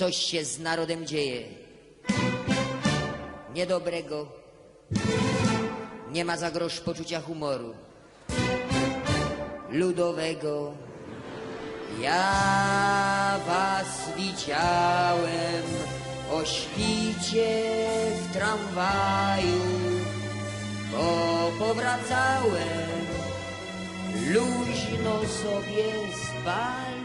coś się z narodem dzieje. Niedobrego. Nie ma za grosz poczucia humoru. Ludowego. Ja was widziałem o świcie w tramwaju, bo powracałem luźno sobie z.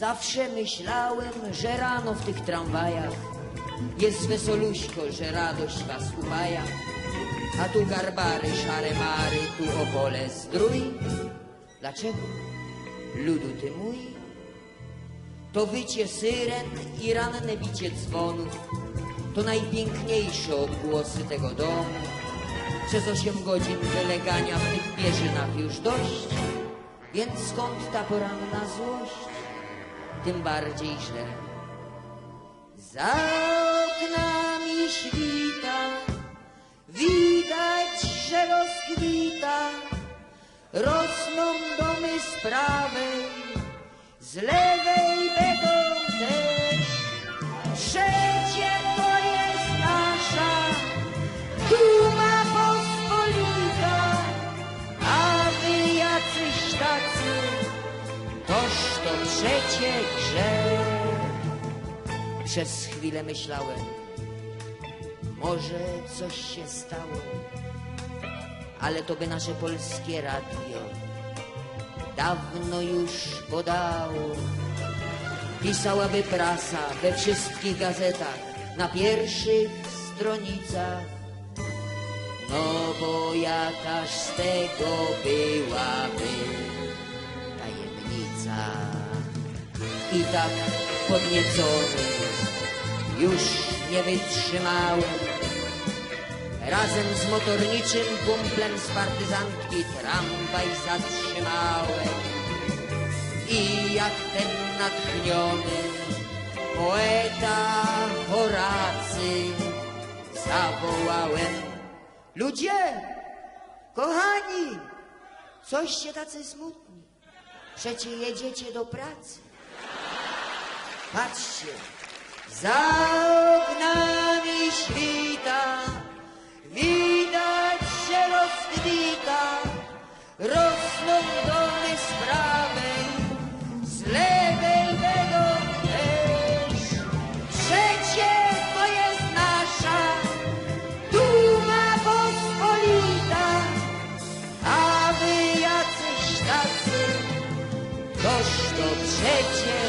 Zawsze myślałem, że rano w tych tramwajach jest wesoluśko, że radość was upaja. A tu garbary, szare mary, tu opole zdrój. Dlaczego? Ludu ty mój? To wycie syren i ranne bicie dzwonów to najpiękniejsze odgłosy tego domu. Przez osiem godzin wylegania w tych pierzynach już dość, więc skąd ta poranna złość? Tym bardziej źle. Za oknami świta, widać, że rozkwita, rosną domy z prawej, z lewej to przecie grzech. Przez chwilę myślałem, może coś się stało, ale to by nasze polskie radio dawno już podało. Pisałaby prasa we wszystkich gazetach, na pierwszych stronicach. No bo jakaż z tego byłaby tajemnica. I tak podniecony już nie wytrzymałem. Razem z motorniczym kumplem z partyzantki tramwaj zatrzymałem. I jak ten natchniony poeta Horacy zawołałem. Ludzie, kochani, coście tacy smutni. Przecie jedziecie do pracy. Patrzcie, za oknami świta, widać się rozkwita, rosną domy przecież